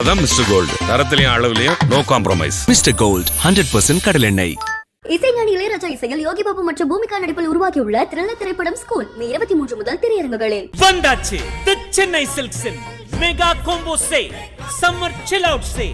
அதான் mister gold தரத்திலையும் அளவுலையும் no compromise Mister Gold hundred percent கடலெண்ணெய் இசைஞானி இளையராஜா இசையில் யோகி பாபு மற்றும் பூமிகா நடிப்பில் உருவாக்கியுள்ள த்ரில்லர் திரைப்படம் ஸ்கூல் மே இருபத்தி மூன்று முதல் திரையரங்குகளில். வந்தாச்சு the Chennai சில்க்ஸின். Mega combo say summer chill out say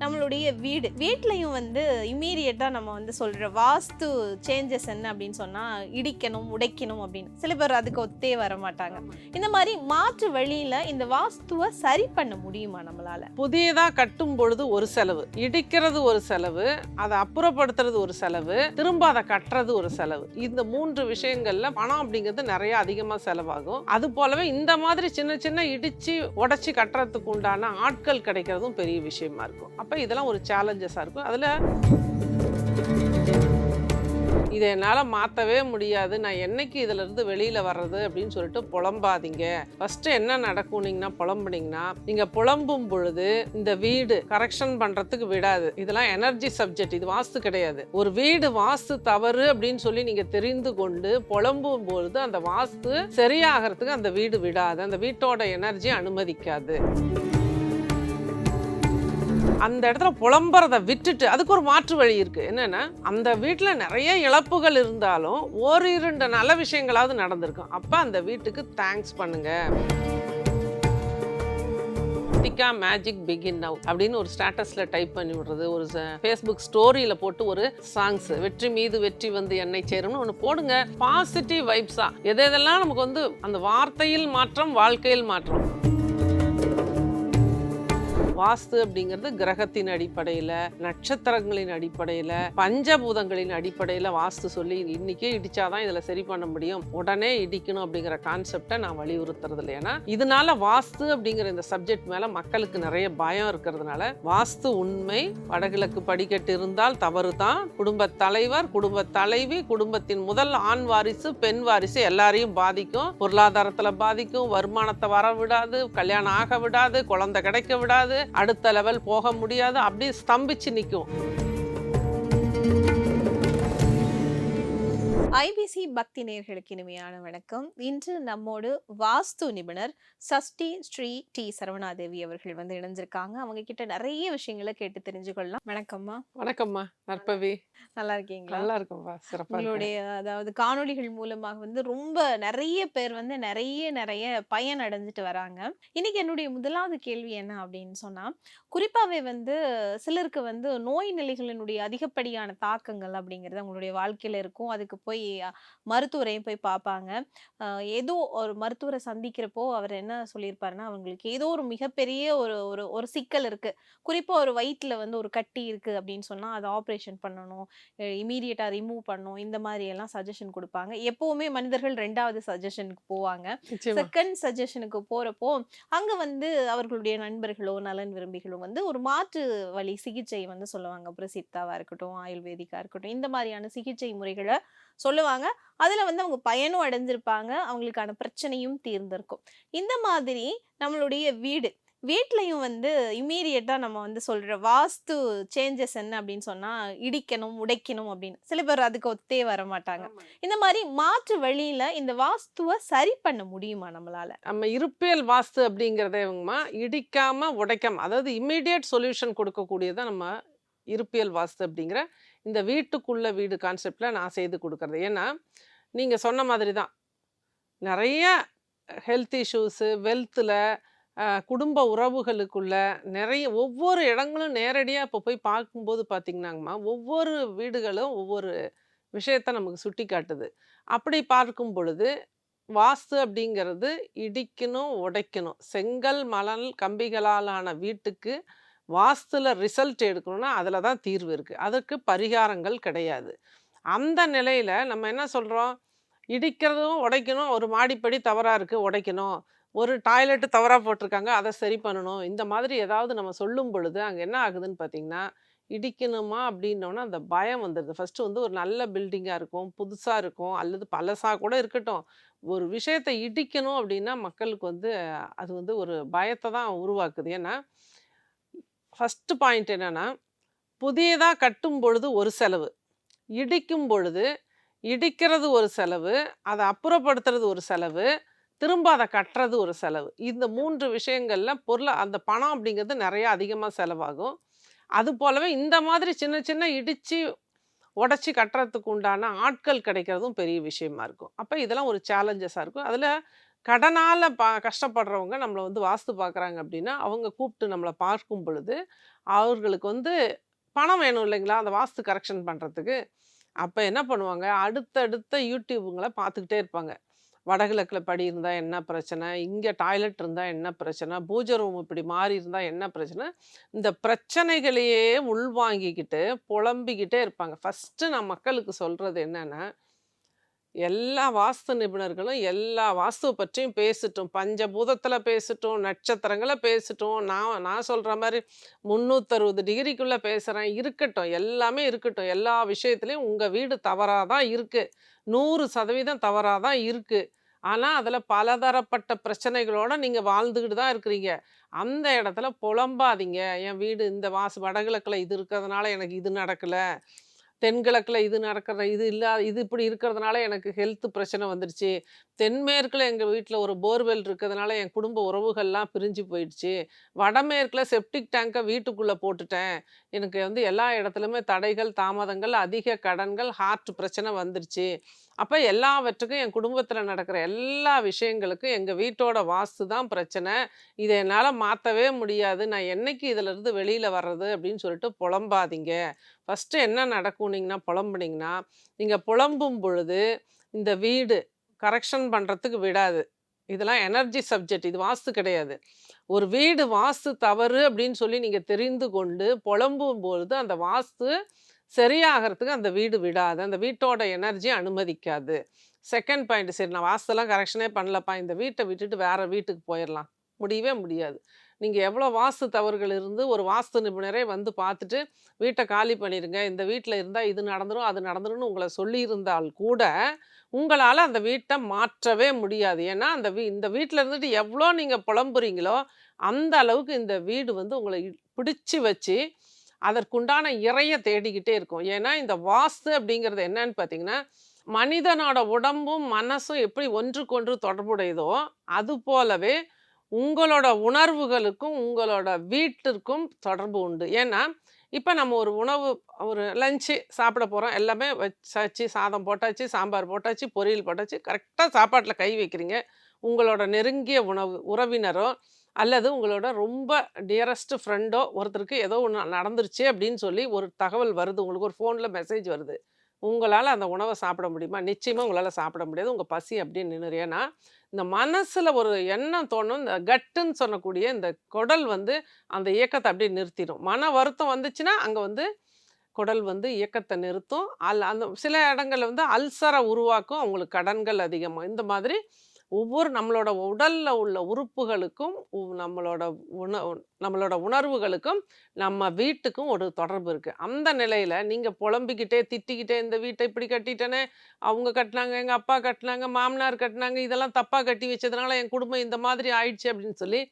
நம்மளுடைய வீடு. வீட்லையும் வந்து இம்மீடியட்டாக நம்ம வந்து சொல்கிற வாஸ்து சேஞ்சஸ் என்ன அப்படின்னு சொன்னால் இடிக்கணும் உடைக்கணும் அப்படின்னு. சில பேர் அதுக்கு ஒத்தே வர மாட்டாங்க. இந்த மாதிரி மாற்று வழியில் இந்த வாஸ்துவை சரி பண்ண முடியுமா நம்மளால? புதியதாக கட்டும் பொழுது ஒரு செலவு. இடிக்கிறது ஒரு செலவு அதை அப்புறப்படுத்துறது ஒரு செலவு திரும்ப அதை கட்டுறது ஒரு செலவு. இந்த மூன்று விஷயங்களில் பணம் அப்படிங்கிறது நிறைய அதிகமாக செலவாகும். அது போலவே இந்த மாதிரி சின்ன சின்ன இடித்து உடைச்சி கட்டுறதுக்கு உண்டான ஆட்கள் கிடைக்கிறதும் பெரிய விஷயமா இருக்கும். அப்போ இதெல்லாம் ஒரு சேலஞ்சஸாக இருக்கும். அதில் இதை என்னால் மாற்றவே முடியாது. நான் என்னைக்கு இதிலிருந்து வெளியில் வர்றது அப்படின்னு சொல்லிட்டு புலம்பாதீங்க. ஃபஸ்ட்டு என்ன நடக்கும்னீங்கன்னா புலம்புனீங்கன்னா நீங்கள் புலம்பும் பொழுது இந்த வீடு கரெக்ஷன் பண்ணுறதுக்கு விடாது. இதெல்லாம் எனர்ஜி சப்ஜெக்ட் இது வாஸ்து கிடையாது. ஒரு வீடு வாஸ்து தவறு அப்படின்னு சொல்லி நீங்கள் தெரிந்து கொண்டு புலம்பும் பொழுது அந்த வாஸ்து சரியாகிறதுக்கு அந்த வீடு விடாது. அந்த வீட்டோட எனர்ஜி அனுமதிக்காது. அந்த இடத்துல புலம்புறத விட்டுட்டு அதுக்கு ஒரு மாற்று வழி இருக்குது என்னென்னா அந்த வீட்டில் நிறைய இழப்புகள் இருந்தாலும் ஒரு இரண்டு நல்ல விஷயங்களாவது நடந்திருக்கும். அப்போ அந்த வீட்டுக்கு தேங்க்ஸ் பண்ணுங்க. டிக்கா மேஜிக் பிகின் நவ் அப்படின்னு ஒரு ஸ்டேட்டஸில் டைப் பண்ணி விடுறது ஒரு ஃபேஸ்புக் ஸ்டோரியில் போட்டு ஒரு சாங்ஸ் வெற்றி மீது வெற்றி வந்து என்னை சேரும்னு ஒன்று போடுங்க. பாசிட்டிவ் வைப்ஸாக எது எதெல்லாம் நமக்கு வந்து அந்த வார்த்தையில் மாற்றம் வாழ்க்கையில் மாற்றம். வாஸ்து அப்படிங்கிறது கிரகத்தின் அடிப்படையில் நட்சத்திரங்களின் அடிப்படையில் பஞ்சபூதங்களின் அடிப்படையில் வாஸ்து சொல்லி இன்னைக்கே இடிச்சாதான் இதில் சரி பண்ண முடியும். உடனே இடிக்கணும் அப்படிங்கிற கான்செப்டை நான் வலியுறுத்துறது இல்லை. ஏன்னா இதனால வாஸ்து அப்படிங்கிற இந்த சப்ஜெக்ட் மேலே மக்களுக்கு நிறைய பயம் இருக்கிறதுனால வாஸ்து உண்மை வடகிழக்கு படிக்கட்டு இருந்தால் தவறு தான் குடும்ப தலைவர் குடும்ப தலைவி குடும்பத்தின் முதல் ஆண் வாரிசு பெண் வாரிசு எல்லாரையும் பாதிக்கும். பொருளாதாரத்தில் பாதிக்கும். வருமானத்தை வர விடாது. கல்யாணம் ஆக விடாது. குழந்தை கிடைக்க விடாது. அடுத்த லெவல் போக முடியாது. அப்படியே ஸ்தம்பிச்சு நிற்கும் ஐபிசி பக்தி நேர்களுக்கு இனிமையான வணக்கம். இன்று நம்மோடு வாஸ்து நிபுணர் சஷ்டி ஸ்ரீ டி சரவணாதேவி அவர்கள் வந்து இணைஞ்சிருக்காங்க. அவங்க கிட்ட நிறைய விஷயங்களை கேட்டு தெரிஞ்சுக்கொள்ளலாம். வணக்கம்மா. வணக்கம்மா. நற்பவி. நல்லா இருக்கீங்களா? நல்லா இருக்கும்பா சிறப்பாக உங்களுடைய அதாவது காணொளிகள் மூலமாக வந்து ரொம்ப நிறைய பேர் வந்து நிறைய நிறைய பயன் அடைஞ்சிட்டு வராங்க. இன்னைக்கு என்னுடைய முதலாவது கேள்வி என்ன அப்படின்னு சொன்னா குறிப்பாவே வந்து சிலருக்கு வந்து நோய் நிலைகளினுடைய அதிகப்படியான தாக்கங்கள் அப்படிங்கிறது அவங்களுடைய வாழ்க்கையில இருக்கும். அதுக்கு போய் அஹ், மருத்துவரையும் போய் பார்ப்பாங்க. ஏதோ ஒரு மருத்துவரை சந்திக்கிறப்போ அவர் என்ன சொல்லியிருப்பாருன்னா அவங்களுக்கு ஏதோ ஒரு மிகப்பெரிய ஒரு ஒரு ஒரு சிக்கல் இருக்கு. குறிப்பா ஒரு வயிற்றுல வந்து ஒரு கட்டி இருக்கு. அப்படின்னு சொன்னா அதை ஆப்ரேஷன் பண்ணணும். இமீடியட்டாக ரிமூவ் பண்ணும் இந்த மாதிரி எல்லாம் சஜஷன் கொடுப்பாங்க. எப்பவுமே மனிதர்கள் ரெண்டாவது சஜஷனுக்கு போவாங்க. செகண்ட் சஜஷனுக்கு போறப்போ அங்க வந்து அவர்களுடைய நண்பர்களோ நலன் விரும்பிகளோ வந்து ஒரு மாற்று வழி சிகிச்சை வந்து சொல்லுவாங்க. அப்புறம் சித்தாவா இருக்கட்டும் ஆயுர்வேதிக்கா இருக்கட்டும் இந்த மாதிரியான சிகிச்சை முறைகளை சொல்லுவாங்க. அதுல வந்து அவங்க பயனும் அடைஞ்சிருப்பாங்க. அவங்களுக்கான பிரச்சனையும் தீர்ந்திருக்கும். இந்த மாதிரி நம்மளுடைய வீடு வீட்லயும் வந்து இம்மீடியட்டா நம்ம வந்து சொல்ற வாஸ்து சேஞ்சஸ் என்ன அப்படின்னு சொன்னா இடிக்கணும் உடைக்கணும் அப்படின்னு. சில பேர் அதுக்கு ஒத்தே வர மாட்டாங்க. இந்த மாதிரி மாற்று வழியில இந்த வாஸ்துவை சரி பண்ண முடியுமா நம்மளால? நம்ம இருப்பியல் வாஸ்து அப்படிங்கிறதேங்கம்மா இடிக்காம உடைக்காம அதாவது இம்மிடியட் சொல்யூஷன் கொடுக்கக்கூடியதை நம்ம இருப்பியல் வாஸ்து அப்படிங்கிற இந்த வீட்டுக்குள்ள வீடு கான்செப்டில் நான் செய்து கொடுக்குறது. ஏன்னா நீங்கள் சொன்ன மாதிரி தான். நிறைய ஹெல்த் இஷ்யூஸு வெல்த்தில் குடும்ப உறவுகளுக்குள்ள நிறைய ஒவ்வொரு இடங்களும் நேரடியாக இப்போ போய் பார்க்கும்போது பார்த்திங்கனாங்கம்மா ஒவ்வொரு வீடுகளும் ஒவ்வொரு விஷயத்த நமக்கு சுட்டி காட்டுது. அப்படி பார்க்கும் பொழுது வாஸ்து அப்படிங்கிறது இடிக்கணும் உடைக்கணும். செங்கல் மணல் கம்பிகளாலான வீட்டுக்கு வாஸ்துல ரிசல்ட் எடுக்கணும்னா அதில் தான் தீர்வு இருக்குது அதற்கு பரிகாரங்கள் கிடையாது. அந்த நிலையில் நம்ம என்ன சொல்கிறோம் இடிக்கிறதும் உடைக்கணும். ஒரு மாடிப்படி தவறாக இருக்குது உடைக்கணும். ஒரு டாய்லெட்டு தவறாக போட்டிருக்காங்க அதை சரி பண்ணணும். இந்த மாதிரி ஏதாவது நம்ம சொல்லும் பொழுது அங்கே என்ன ஆகுதுன்னு பார்த்தீங்கன்னா இடிக்கணுமா அப்படின்னோன்னா அந்த பயம் வந்துடுது ஃபஸ்ட்டு வந்து ஒரு நல்ல பில்டிங்காக இருக்கும் புதுசாக இருக்கும் அல்லது பழசாக கூட இருக்கட்டும். ஒரு விஷயத்தை இடிக்கணும் அப்படின்னா மக்களுக்கு வந்து அது வந்து ஒரு பயத்தை தான் உருவாக்குது. ஏன்னா ஃபஸ்ட்டு பாயிண்ட் என்னென்னா புதியதாக கட்டும் பொழுது ஒரு செலவு. இடிக்கும் பொழுது இடிக்கிறது ஒரு செலவு அதை அப்புறப்படுத்துறது ஒரு செலவு திரும்ப அதை கட்டுறது ஒரு செலவு. இந்த மூன்று விஷயங்களில் பொருளை அந்த பணம் அப்படிங்கிறது நிறைய அதிகமாக செலவாகும். அது போலவே இந்த மாதிரி சின்ன சின்ன இடித்து உடச்சி கட்டுறதுக்கு உண்டான ஆட்கள் கிடைக்கிறதும் பெரிய விஷயமா இருக்கும். அப்போ இதெல்லாம் ஒரு சேலஞ்சஸாக இருக்கும். அதில் கடனால் பா கஷ்டப்படுறவங்க நம்மளை வந்து வாஸ்து பார்க்குறாங்க அப்படின்னா அவங்க கூப்பிட்டு நம்மளை பார்க்கும் பொழுது அவர்களுக்கு வந்து பணம் வேணும் இல்லைங்களா? அந்த வாஸ்து கரெக்ஷன் பண்ணுறதுக்கு. அப்போ என்ன பண்ணுவாங்க? அடுத்தடுத்த யூடியூபுங்களை பார்த்துக்கிட்டே இருப்பாங்க. வடகிழக்கில் படி இருந்தால் என்ன பிரச்சனை? இங்கே டாய்லெட் இருந்தால் என்ன பிரச்சனை? பூஜை ரூம் இப்படி மாறி இருந்தால் என்ன பிரச்சனை? இந்த பிரச்சனைகளையே உள்வாங்கிக்கிட்டு புலம்பிக்கிட்டே இருப்பாங்க. ஃபஸ்ட்டு நான் மக்களுக்கு சொல்கிறது என்னென்னா எல்லா வாஸ்து நிபுணர்களும் எல்லா வாஸ்து பற்றியும் பேசட்டும். பஞ்சபூதத்தில் பேசட்டும் நட்சத்திரங்களை பேசட்டும். நான் நான் சொல்கிற மாதிரி முந்நூற்றறுபது டிகிரிக்குள்ளே பேசுகிறேன் இருக்கட்டும் எல்லாமே இருக்கட்டும். எல்லா விஷயத்துலையும் உங்கள் வீடு தவறாக தான் இருக்குது நூறு சதவீதம் தவறாக தான் இருக்குது ஆனால் அதில் பலதரப்பட்ட பிரச்சனைகளோட நீங்கள் வாழ்ந்துக்கிட்டு தான் இருக்கிறீங்க. அந்த இடத்துல புலம்பாதீங்க. என் வீடு இந்த வாசு வடகிழக்கில் இது இருக்கிறதுனால எனக்கு இது நடக்கலை. தென்கிழக்கில் இது நடக்கிற இது இல்லா இது இப்படி இருக்கிறதுனால எனக்கு ஹெல்த் பிரச்சனை வந்துடுச்சு தென்மேற்கில் எங்கள் வீட்டில் ஒரு போர்வெல் இருக்கிறதுனால என் குடும்ப உறவுகள்லாம் பிரிஞ்சு போயிடுச்சு. வடமேற்கில் செப்டிக் டேங்கை வீட்டுக்குள்ளே போட்டுட்டேன். எனக்கு வந்து எல்லா இடத்துலையுமே தடைகள் தாமதங்கள் அதிக கடன்கள் ஹார்ட் பிரச்சனை வந்துடுச்சு அப்போ எல்லாவற்றுக்கும் என் குடும்பத்தில் நடக்கிற எல்லா விஷயங்களுக்கும் எங்கள் வீட்டோட வாஸ்து தான் பிரச்சனை. இதை என்னால் மாற்றவே முடியாது. நான் என்னைக்கு இதிலிருந்து வெளியில் வர்றது அப்படின்னு சொல்லிட்டு புலம்பாதீங்க. ஃபஸ்ட்டு என்ன நடக்கும்னீங்கன்னா புலம்புனீங்கன்னா நீங்கள் புலம்பும் பொழுது இந்த வீடு கரெக்ஷன் பண்ணுறதுக்கு விடாது. இதெல்லாம் எனர்ஜி சப்ஜெக்ட் இது வாஸ்து கிடையாது. ஒரு வீடு வாஸ்து தவறு அப்படின்னு சொல்லி நீங்கள் தெரிந்து கொண்டு புலம்பும் பொழுது அந்த வாஸ்து சரியாகிறதுக்கு அந்த வீடு விடாது. அந்த வீட்டோட எனர்ஜி அனுமதிக்காது. செகண்ட் பாயிண்ட் சரி நான் வாஸ்துலாம் கரெக்ஷனே பண்ணலப்பா இந்த வீட்டை விட்டுட்டு வேறு வீட்டுக்கு போயிடலாம் முடியவே முடியாது. நீங்கள் எவ்வளோ வாஸ்து தவறுகள் இருந்து ஒரு வாஸ்து நிபுணரே வந்து பார்த்துட்டு வீட்டை காலி பண்ணிடுங்க இந்த வீட்டில் இருந்தால் இது நடந்துடும் அது நடந்துரும்னு உங்களை சொல்லியிருந்தால் கூட உங்களால் அந்த வீட்டை மாற்றவே முடியாது. ஏன்னா அந்த வீ இந்த வீட்டில் இருந்துட்டு எவ்வளோ நீங்கள் புலம்புறீங்களோ அந்த அளவுக்கு இந்த வீடு வந்து உங்களை பிடிச்சி வச்சு அதற்குண்டான இறைய தேடிக்கிட்டே இருக்கும். ஏன்னா இந்த வாஸ்து அப்படிங்கிறது என்னன்னு பார்த்தீங்கன்னா மனிதனோட உடம்பும் மனசும் எப்படி ஒன்றுக்கொன்று தொடர்புடையதோ அது போலவே உங்களோட உணர்வுகளுக்கும் உங்களோட வீட்டிற்கும் தொடர்பு உண்டு. ஏன்னா இப்போ நம்ம ஒரு உணவு ஒரு லஞ்சு சாப்பிட போகிறோம் எல்லாமே வச்சாச்சு சாதம் போட்டாச்சு சாம்பார் போட்டாச்சு பொரியல் போட்டாச்சு. கரெக்டாக சாப்பாட்டில் கை வைக்கிறீங்க. உங்களோட நெருங்கிய உணவு உறவினரோ அல்லது உங்களோட ரொம்ப டியரஸ்ட் ஃப்ரெண்டோ ஒருத்தருக்கு ஏதோ ஒன்று நடந்துருச்சு அப்படின்னு சொல்லி ஒரு தகவல் வருது. உங்களுக்கு ஒரு ஃபோனில் மெசேஜ் வருது. உங்களால் அந்த உணவை சாப்பிட முடியுமா? நிச்சயமாக உங்களால் சாப்பிட முடியாது. உங்கள் பசி அப்படின்னு நின்று ஏன்னா இந்த மனசில் ஒரு எண்ணம் தோணும். இந்த கட்டுன்னு சொல்லக்கூடிய இந்த குடல் வந்து அந்த இயக்கத்தை அப்படியே நிறுத்திடும். மன வருத்தம் வந்துச்சுன்னா அங்கே வந்து குடல் வந்து இயக்கத்தை நிறுத்தும். அல் அந்த சில இடங்கள்ல வந்து அல்சரை உருவாக்கும். அவங்களுக்கு கடன்கள் அதிகமாக இந்த மாதிரி ஒவ்வொரு நம்மளோட உடல்ல உள்ள உறுப்புகளுக்கும் நம்மளோட உண நம்மளோட உணர்வுகளுக்கும் நம்ம வீட்டுக்கும் ஒரு தொடர்பு இருக்கு. அந்த நிலையில நீங்க புலம்பிக்கிட்டே திட்டிக்கிட்டே இந்த வீட்டை இப்படி கட்டிட்டேனே அவங்க கட்டினாங்க எங்க அப்பா கட்டினாங்க மாமனார் கட்டினாங்க இதெல்லாம் தப்பா கட்டி வச்சதுனால என் குடும்பம் இந்த மாதிரி ஆயிடுச்சு அப்படின்னு சொல்லி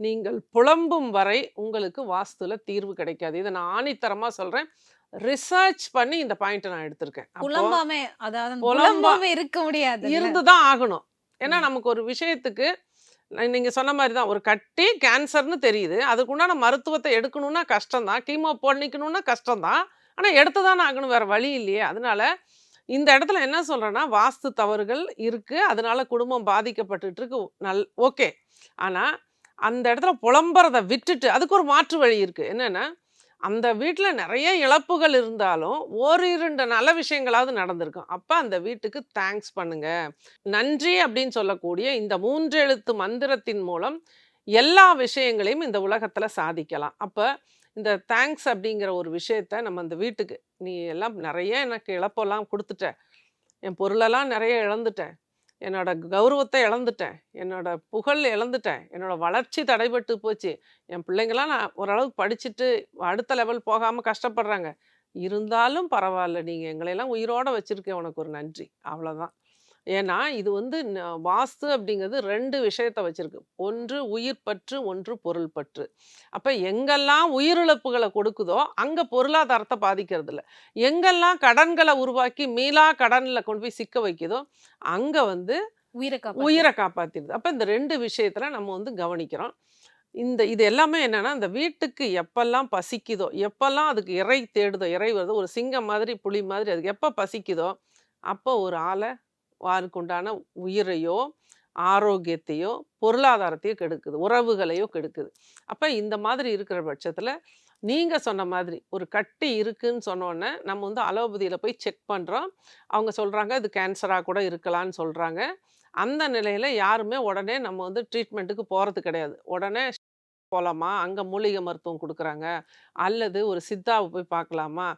நீங்கள் புலம்பும் வரை உங்களுக்கு வாஸ்துல தீர்வு கிடைக்காது. இதை நான் ஆணித்தரமா சொல்றேன். ரிசர்ச் பண்ணி இந்த பாயிண்ட்டை நான் எடுத்திருக்கேன். புலம்பாமே அதாவது புலம்பாமே இருக்க முடியாது இருந்துதான் ஆகணும். ஏன்னா. நமக்கு ஒரு விஷயத்துக்கு நா- நீங்க சொன்ன மாதிரி தான் ஒரு கட்டி கேன்சர்னு தெரியுது. அதுக்குண்டான மருத்துவத்தை எடுக்கணும்னா கஷ்டம்தான் கீமோ பண்ணிக்கணும்னா கஷ்டம்தான் ஆனா எடுத்து தானே ஆகணும். வேற வழி இல்லையே. அதனால இந்த இடத்துல என்ன சொல்றேன்னா வாஸ்து தவறுகள் இருக்கு. அதனால குடும்பம் பாதிக்கப்பட்டுட்டு இருக்கு. நல் ஓகே. ஆனா அந்த இடத்துல புலம்புறதை விட்டுட்டு அதுக்கு ஒரு மாற்று வழி இருக்கு. என்னன்னா அந்த வீட்டில் நிறைய இழப்புகள் இருந்தாலும் ஓரிரண்டு நல்ல விஷயங்களாவது நடந்திருக்கும். அப்போ அந்த வீட்டுக்கு தேங்க்ஸ் பண்ணுங்க. நன்றி அப்படின்னு சொல்லக்கூடிய இந்த மூன்றெழுத்து மந்திரத்தின் மூலம் எல்லா விஷயங்களையும் இந்த உலகத்தில் சாதிக்கலாம். அப்போ இந்த தேங்க்ஸ் அப்படிங்கிற ஒரு விஷயத்த நம்ம அந்த வீட்டுக்கு நீ எல்லாம் நிறைய எனக்கு இழப்பெல்லாம் கொடுத்துட்ட. என் பொருளெல்லாம் நிறைய இழந்துட்டேன் என்னோட கௌரவத்தை இழந்துட்டேன். என்னோட புகழ் இழந்துட்டேன். என்னோட வளர்ச்சி தடைபட்டு போச்சு. என் பிள்ளைங்களாம் நான் ஓரளவுக்கு படிச்சுட்டு அடுத்த லெவல் போகாமல் கஷ்டப்படுறாங்க. இருந்தாலும் பரவாயில்ல. நீங்கள் எங்களையெல்லாம் உயிரோட வச்சுருக்கேன் உனக்கு ஒரு நன்றி. அவ்வளோதான் ஏன்னா இது வந்து வாஸ்து அப்படிங்கிறது ரெண்டு விஷயத்த வச்சிருக்கு. ஒன்று உயிர் பற்று ஒன்று பொருள் பற்று. அப்போ எங்கெல்லாம் உயிரிழப்புகளை கொடுக்குதோ அங்கே பொருளாதாரத்தை பாதிக்கிறது இல்லை எங்கெல்லாம் கடன்களை உருவாக்கி மீளா கடனில் கொண்டு போய் சிக்க வைக்குதோ அங்கே வந்து உயிரை. உயிரை காப்பாத்திடுது அப்போ இந்த ரெண்டு விஷயத்துல நம்ம வந்து கவனிக்கிறோம். இந்த இது எல்லாமே என்னன்னா இந்த வீட்டுக்கு எப்பெல்லாம் பசிக்குதோ எப்பெல்லாம் அதுக்கு இறை தேடுதோ இறை வருதோ ஒரு சிங்கம் மாதிரி புலி மாதிரி அதுக்கு எப்போ பசிக்குதோ அப்போ ஒரு ஆளை உண்டான உயிரையோ ஆரோக்கியத்தையோ பொருளாதாரத்தையோ கெடுக்குது. உறவுகளையோ கெடுக்குது. அப்போ இந்த மாதிரி இருக்கிற பட்சத்தில் நீங்கள் சொன்ன மாதிரி ஒரு கட்டி இருக்குன்னு சொன்னோன்னே நம்ம வந்து அலோபதியில் போய் செக் பண்ணுறோம் அவங்க சொல்கிறாங்க இது கேன்சராக கூட இருக்கலாம்னு சொல்கிறாங்க அந்த நிலையில் யாருமே உடனே நம்ம வந்து ட்ரீட்மெண்ட்டுக்கு போகிறது கிடையாது. உடனே போகலாமா அங்கே மூலிகை மருத்துவம் கொடுக்குறாங்க. அல்லது ஒரு சித்தாவை போய் பார்க்கலாமா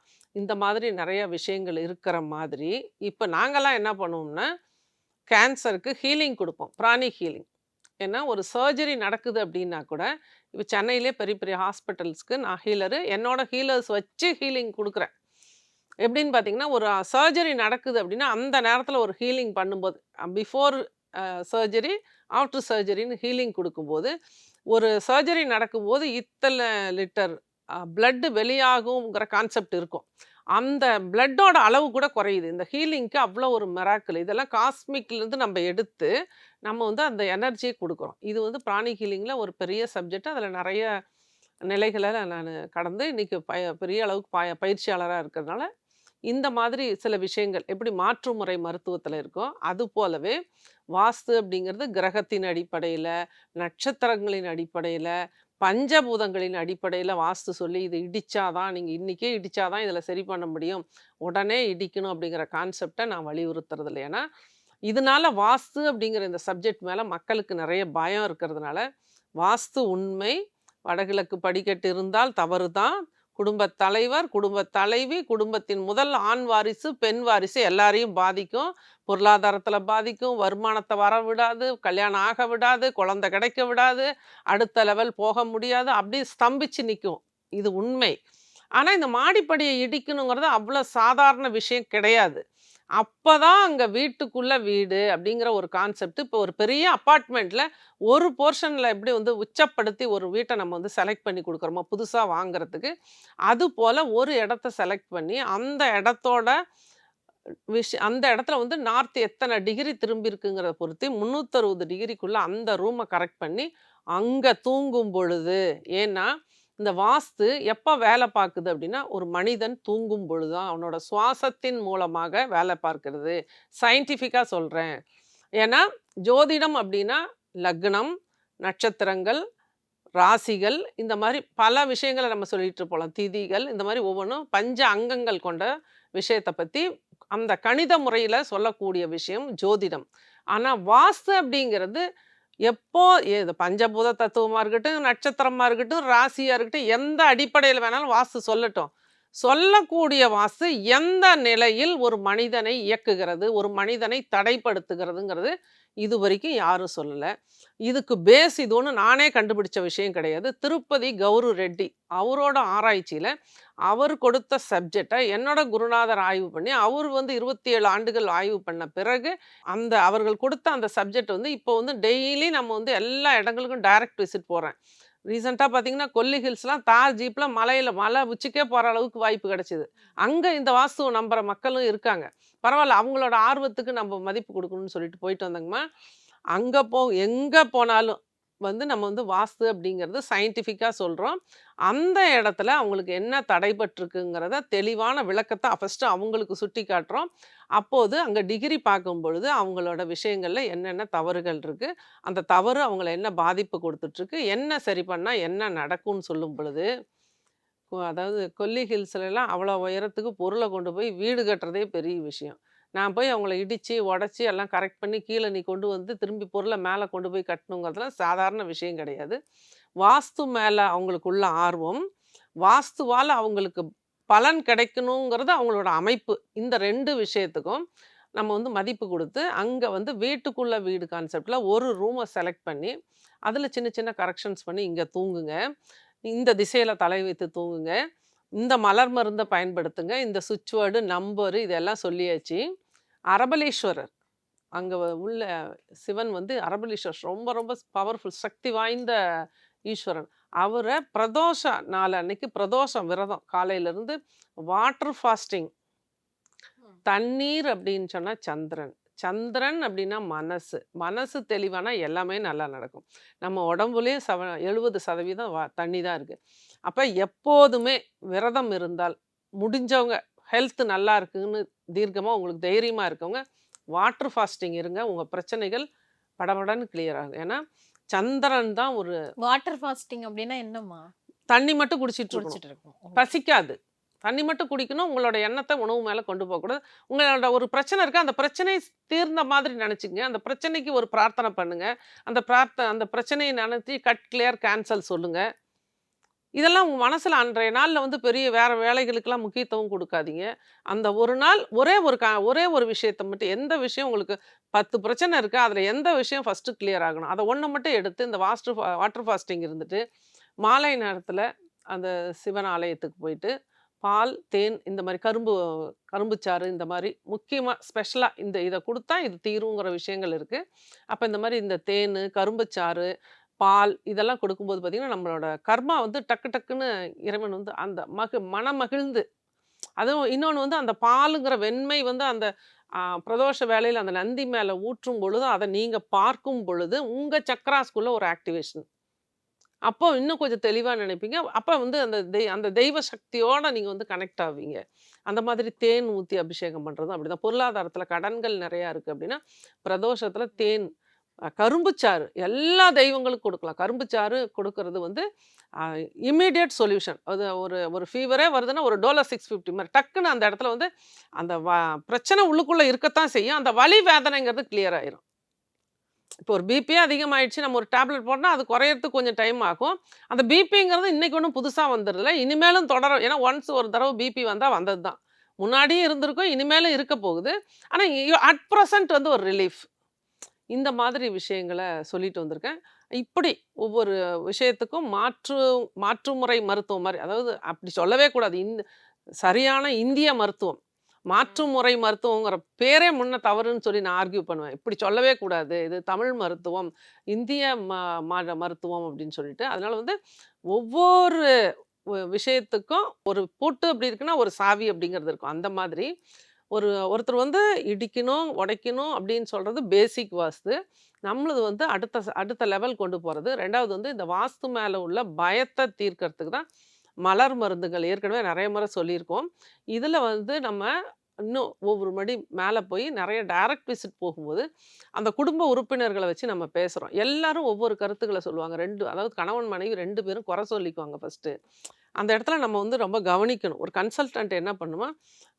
இந்த மாதிரி நிறைய விஷயங்கள் இருக்கிற மாதிரி. இப்போ நாங்கள்லாம் என்ன பண்ணுவோம்னா கேன்சருக்கு ஹீலிங் கொடுப்போம். பிராணி ஹீலிங். ஏன்னா ஒரு சர்ஜரி நடக்குது அப்படின்னா கூட இப்போ சென்னையிலே பெரிய பெரிய ஹாஸ்பிட்டல்ஸ்க்கு நான் ஹீலரு என்னோட ஹீலர்ஸ் வச்சு ஹீலிங் கொடுக்குறேன். எப்படின்னு பார்த்தீங்கன்னா ஒரு சர்ஜரி நடக்குது அப்படின்னா அந்த நேரத்தில் ஒரு ஹீலிங் பண்ணும்போது பிஃபோர் சர்ஜரி ஆஃப்டர் சர்ஜரின்னு ஹீலிங் கொடுக்கும்போது ஒரு சர்ஜரி நடக்கும்போது இத்தனை லிட்டர் பிளட்டு வெளியாகுங்கிற கான்செப்ட் இருக்கும். அந்த பிளட்டோட அளவு கூட குறையுது. இந்த ஹீலிங்க்கு அவ்வளோ ஒரு மெராக்கிள் இதெல்லாம் காஸ்மிக்லேருந்து நம்ம எடுத்து நம்ம வந்து அந்த எனர்ஜியை கொடுக்குறோம். இது வந்து பிராணி ஹீலிங்கில் ஒரு பெரிய சப்ஜெக்ட் அதில் நிறைய நிலைகளை நான் கடந்து இன்னைக்கு பய பெரிய அளவுக்கு பய பயிற்சியாளராக இருக்கிறதுனால இந்த மாதிரி சில விஷயங்கள் எப்படி மாற்று முறை மருத்துவத்தில் இருக்கோ அது போலவே வாஸ்து அப்படிங்கிறது கிரகத்தின் அடிப்படையில் நட்சத்திரங்களின் அடிப்படையில் பஞ்சபூதங்களின் அடிப்படையில் வாஸ்து சொல்லி இது இடித்தாதான் நீங்கள் இன்றைக்கே இடித்தாதான் இதில் சரி பண்ண முடியும். உடனே இடிக்கணும் அப்படிங்கிற கான்செப்டை நான் வலியுறுத்துறது இல்லை ஏன்னா இதனால வாஸ்து அப்படிங்கிற இந்த சப்ஜெக்ட் மேலே மக்களுக்கு நிறைய பயம் இருக்கிறதுனால வாஸ்து உண்மை வடகிழக்கு படிக்கட்டு இருந்தால் தவறு தான் குடும்பத் தலைவர் குடும்பத் தலைவி குடும்பத்தின் முதல் ஆண் வாரிசு பெண் வாரிசு எல்லாரையும் பாதிக்கும். பொருளாதாரத்தில் பாதிக்கும் வருமானத்தை வர விடாது கல்யாணம் ஆக விடாது குழந்தை கிடைக்க விடாது அடுத்த லெவல் போக முடியாது அப்படியே ஸ்தம்பிச்சு நிற்கும் இது உண்மை. ஆனால் இந்த மாடிப்படியை இடிக்கணுங்கிறது அவ்வளோ சாதாரண விஷயம் கிடையாது. அப்பதான் அங்கே வீட்டுக்குள்ளே வீடு அப்படிங்கிற ஒரு கான்செப்ட். இப்போ ஒரு பெரிய அப்பார்ட்மெண்ட்டில் ஒரு போர்ஷனில் எப்படி வந்து உச்சப்படுத்தி ஒரு வீட்டை நம்ம வந்து செலக்ட் பண்ணி கொடுக்குறோமோ புதுசாக வாங்குறதுக்கு அது போல் ஒரு இடத்த செலக்ட் பண்ணி அந்த இடத்தோட விஷ் அந்த இடத்துல வந்து நார்த் எத்தனை டிகிரி திரும்பி இருக்குங்கிறத பொறுத்து முந்நூற்றறுபது டிகிரிக்குள்ளே அந்த ரூமை கரெக்ட் பண்ணி அங்கே தூங்கும் பொழுது ஏன்னா இந்த வாஸ்து எப்போ வேலை பார்க்குது அப்படின்னா ஒரு மனிதன் தூங்கும் பொழுது தான் அவனோட சுவாசத்தின் மூலமாக வேலை பார்க்கிறது. சயின்டிஃபிக்காக சொல்கிறேன் ஏன்னா ஜோதிடம் அப்படின்னா லக்னம் நட்சத்திரங்கள் ராசிகள் இந்த மாதிரி பல விஷயங்களை நம்ம சொல்லிட்டு போகலாம் திதிகள் இந்த மாதிரி ஒவ்வொன்றும் பஞ்ச அங்கங்கள் கொண்ட விஷயத்தை பற்றி அந்த கணித முறையில் சொல்லக்கூடிய விஷயம் ஜோதிடம். ஆனால் வாஸ்து அப்படிங்கிறது எப்போ இது பஞ்சபூத தத்துவமாக இருக்கட்டும் நட்சத்திரமாக இருக்கட்டும் ராசியாக இருக்கட்டும் எந்த அடிப்படையில் வேணாலும் வாஸ்து சொல்லட்டும். சொல்லக்கூடிய வாஸ்து எந்த நிலையில் ஒரு மனிதனை இயக்குகிறது ஒரு மனிதனை தடைப்படுத்துகிறதுங்கிறது இது வரைக்கும் யாரும் சொல்லலை. இதுக்கு பேஸ் இது ஒன்று நானே கண்டுபிடிச்ச விஷயம் கிடையாது. திருப்பதி கௌரு ரெட்டி அவரோட ஆராய்ச்சியில் அவர் கொடுத்த சப்ஜெக்டை என்னோட குருநாதர் ஆய்வு பண்ணி அவர் வந்து இருபத்தி ஏழு ஆண்டுகள் ஆய்வு பண்ண பிறகு அந்த அவர்கள் கொடுத்த அந்த சப்ஜெக்ட் வந்து இப்போ வந்து டெய்லி நம்ம வந்து எல்லா இடங்களுக்கும் டைரக்ட் விசிட் போகிறேன் ரீசெண்டாக பார்த்தீங்கன்னா கொல்லி ஹில்ஸ்லாம் தார் ஜீப்பில் மலையில் மலை உச்சிக்கே போகிற அளவுக்கு வாய்ப்பு கிடச்சிது. அங்கே இந்த வாஸ்துவை நம்புகிற மக்களும் இருக்காங்க. பரவாயில்ல அவங்களோட ஆர்வத்துக்கு நம்ம மதிப்பு கொடுக்கணும்னு சொல்லிட்டு போயிட்டு வந்தாங்கம்மா. அங்கே போ எங்கே போனாலும் வந்து நம்ம வந்து வாஸ்து அப்படிங்கிறது சயின்டிஃபிக்காக சொல்கிறோம் அந்த இடத்துல அவங்களுக்கு என்ன தடைபட்டிருக்குங்கிறத தெளிவான விளக்கத்தை ஃபஸ்ட்டு அவங்களுக்கு சுட்டி காட்டுறோம். அப்போது அங்கே டிகிரி பார்க்கும் பொழுது அவங்களோட விஷயங்களில் என்னென்ன தவறுகள் இருக்குது அந்த தவறு அவங்கள என்ன பாதிப்பு கொடுத்துட்ருக்கு என்ன சரி பண்ணால் என்ன நடக்கும்னு சொல்லும் பொழுது அதாவது கொல்லி ஹில்ஸ்லலாம் அவ்வளோ உயரத்துக்கு பொருளை கொண்டு போய் வீடு கட்டுறதே பெரிய விஷயம். நான் போய் அவங்கள இடித்து உடச்சி எல்லாம் கரெக்ட் பண்ணி கீழே நீ கொண்டு வந்து திரும்பி பொருளை மேலே கொண்டு போய் கட்டணுங்கிறதுலாம் சாதாரண விஷயம் கிடையாது. வாஸ்து மேலே அவங்களுக்குள்ள ஆர்வம். வாஸ்துவால் அவங்களுக்கு பலன் கிடைக்கணுங்கிறது அவங்களோட அமைப்பு. இந்த ரெண்டு விஷயத்துக்கும் நம்ம வந்து மதிப்பு கொடுத்து அங்கே வந்து வீட்டுக்குள்ள வீடு கான்செப்டில் ஒரு ரூமை செலக்ட் பண்ணி அதில் சின்ன சின்ன கரெக்ஷன்ஸ் பண்ணி இங்கே தூங்குங்க. இந்த திசையில் தலை வைத்து தூங்குங்க. இந்த மலர் மருந்தை பயன்படுத்துங்க. இந்த சுவிட்ச் வேர்டு நம்பரு இதெல்லாம் சொல்லியாச்சு. அரபலீஸ்வரர். அங்கே உள்ள சிவன் வந்து அரபலீஸ்வரர். ரொம்ப ரொம்ப பவர்ஃபுல் சக்தி வாய்ந்த ஈஸ்வரன். அவரை பிரதோஷ நாள் அன்னைக்கு பிரதோஷம் விரதம். காலையிலேருந்து வாட்டர் ஃபாஸ்டிங் தண்ணீர் அப்படின்னு சொன்னால் சந்திரன். சந்திரன் அப்படின்னா மனசு. மனசு தெளிவானா எல்லாமே நல்லா நடக்கும். நம்ம உடம்புலேயும் செவ எழுபது சதவீதம் வா தண்ணி தான் இருக்குது அப்போ எப்போதுமே விரதம் இருந்தால் முடிஞ்சவங்க ஹெல்த் நல்லா இருக்குன்னு தீர்க்கமாக உங்களுக்கு தைரியமாக இருக்கவங்க வாட்டர் ஃபாஸ்டிங் இருங்க. உங்கள் பிரச்சனைகள் படபடன்னு கிளியர் ஆகும் ஏன்னா சந்திரன் தான் ஒரு வாட்டர் ஃபாஸ்டிங் அப்படின்னா என்னம்மா? தண்ணி மட்டும் குடிச்சிட்டு குடிச்சிட்டு இருக்கோம் பசிக்காது. தண்ணி மட்டும் குடிக்கணும். உங்களோட எண்ணத்தை உணவு மேலே கொண்டு போகக்கூடாது. உங்களோட ஒரு பிரச்சனை இருக்குது அந்த பிரச்சனை தீர்ந்த மாதிரி நினச்சிங்க அந்த பிரச்சனைக்கு ஒரு பிரார்த்தனை பண்ணுங்க. அந்த பிரார்த்தனை அந்த பிரச்சனையை நினச்சி கட் கிளியர் கேன்சல் சொல்லுங்க. இதெல்லாம் உங்கள் மனசில் அன்றைய நாளில் வந்து பெரிய வேறு வேலைகளுக்கெல்லாம் முக்கியத்துவம் கொடுக்காதீங்க. அந்த ஒரு நாள் ஒரே ஒரு கா ஒரே ஒரு விஷயத்தை மட்டும் எந்த விஷயம் உங்களுக்கு பத்து பிரச்சனை இருக்குது அதில் எந்த விஷயம் ஃபஸ்ட்டு கிளியர் ஆகணும்? அதை ஒன்று மட்டும் எடுத்து இந்த வாஸ்டர் வாட்டர் ஃபாஸ்டிங் இருந்துட்டு மாலை நேரத்தில் அந்த சிவன் ஆலயத்துக்கு போயிட்டு பால் தேன் இந்த மாதிரி கரும்பு கரும்புச்சாறு இந்த மாதிரி முக்கியமாக ஸ்பெஷலாக இந்த இதை கொடுத்தா இது தீருங்கிற விஷயங்கள் இருக்குது அப்போ இந்த மாதிரி இந்த தேன் கரும்புச்சாறு பால் இதெல்லாம் கொடுக்கும்போது பார்த்திங்கன்னா நம்மளோட கர்மா வந்து டக்கு டக்குன்னு இறைவன் வந்து அந்த மகு மனமகிழ்ந்து அதுவும் இன்னொன்று வந்து அந்த பாலுங்கிற வெண்மை வந்து அந்த பிரதோஷ வேலையில் அந்த நந்தி மேலே ஊற்றும் பொழுது அதை நீங்கள் பார்க்கும் பொழுது உங்கள் சக்கராஸ்குள்ள ஒரு ஆக்டிவேஷன். அப்போ இன்னும் கொஞ்சம் தெளிவாக நினைப்பீங்க. அப்போ வந்து அந்த தெய் அந்த தெய்வ சக்தியோடு நீங்கள் வந்து கனெக்ட் ஆவீங்க. அந்த மாதிரி தேன் ஊற்றி அபிஷேகம் பண்ணுறதும் அப்படிதான். பொருளாதாரத்தில் கடன்கள் நிறையா இருக்குது அப்படின்னா பிரதோஷத்தில் தேன் கரும்புச்சாறு எல்லா தெய்வங்களுக்கும் கொடுக்கலாம். கரும்புச்சாறு கொடுக்கறது வந்து இம்மீடியட் சொல்யூஷன் அது ஒரு ஒரு ஃபீவரே வருதுன்னா ஒரு டோலர் சிக்ஸ் ஃபிஃப்டி மாதிரி. டக்குன்னு அந்த இடத்துல வந்து அந்த வ பிரச்சனை உள்ளுக்குள்ளே இருக்கத்தான் செய்யும். அந்த வலி வேதனைங்கிறது கிளியர் ஆயிரும். இப்போ ஒரு பிபியே அதிகமாகிடுச்சு நம்ம ஒரு டேப்லெட் போட்டோம்னா அது குறையறதுக்கு கொஞ்சம் டைம் ஆகும். அந்த பிபிங்கிறது இன்றைக்கி ஒன்றும் புதுசாக வந்துடுதுல இனிமேலும் தொடரும் ஏன்னா ஒன்ஸ் ஒரு தடவை பிபி வந்தால் வந்தது தான் முன்னாடியும் இருந்திருக்கும் இனிமேலும் இருக்க போகுது. ஆனால் அட் ப்ரெசன்ட் வந்து ஒரு ரிலீஃப் இந்த மாதிரி விஷயங்களை சொல்லிட்டு வந்திருக்கேன். இப்படி ஒவ்வொரு விஷயத்துக்கும் மாற்று மாற்றுமுறை மருத்துவம் மாதிரி அதாவது அப்படி சொல்லவே கூடாது. இந்த சரியான இந்திய மருத்துவம் மாற்றுமுறை மருத்துவங்கிற பேரே முன்ன தவறுன்னு சொல்லி நான் ஆர்கியூ பண்ணுவேன். இப்படி சொல்லவே கூடாது. இது தமிழ் மருத்துவம் இந்திய ம ம- மருத்துவம் அப்படின்னு சொல்லிட்டு. அதனால வந்து ஒவ்வொரு விஷயத்துக்கும் ஒரு பூட்டு அப்படி இருக்குன்னா ஒரு சாவி அப்படிங்கிறது இருக்கும். அந்த மாதிரி ஒரு ஒருத்தர் வந்து இடிக்கணும் உடைக்கணும் அப்படின்னு சொல்கிறது பேசிக் வாஸ்து. நம்மளது வந்து அடுத்த அடுத்த லெவல் கொண்டு போகிறது ரெண்டாவது வந்து இந்த வாஸ்து மேலே உள்ள பயத்தை தீர்க்கறதுக்கு தான் மலர் மருந்துகள் ஏற்கனவே நிறைய முறை சொல்லியிருக்கோம். இதில் வந்து நம்ம இன்னும் ஒவ்வொரு மடி மேலே போய் நிறைய டைரக்ட் விசிட் போகும்போது அந்த குடும்ப உறுப்பினர்களை வச்சு நம்ம பேசுகிறோம் எல்லாரும் ஒவ்வொரு கருத்துக்களை சொல்லுவாங்க. ரெண்டு அதாவது கணவன் மனைவி ரெண்டு பேரும் குறை சொல்லிக்குவாங்க ஃபஸ்ட்டு அந்த இடத்துல நம்ம வந்து ரொம்ப கவனிக்கணும். ஒரு கன்சல்டன்ட் என்ன பண்ணுமா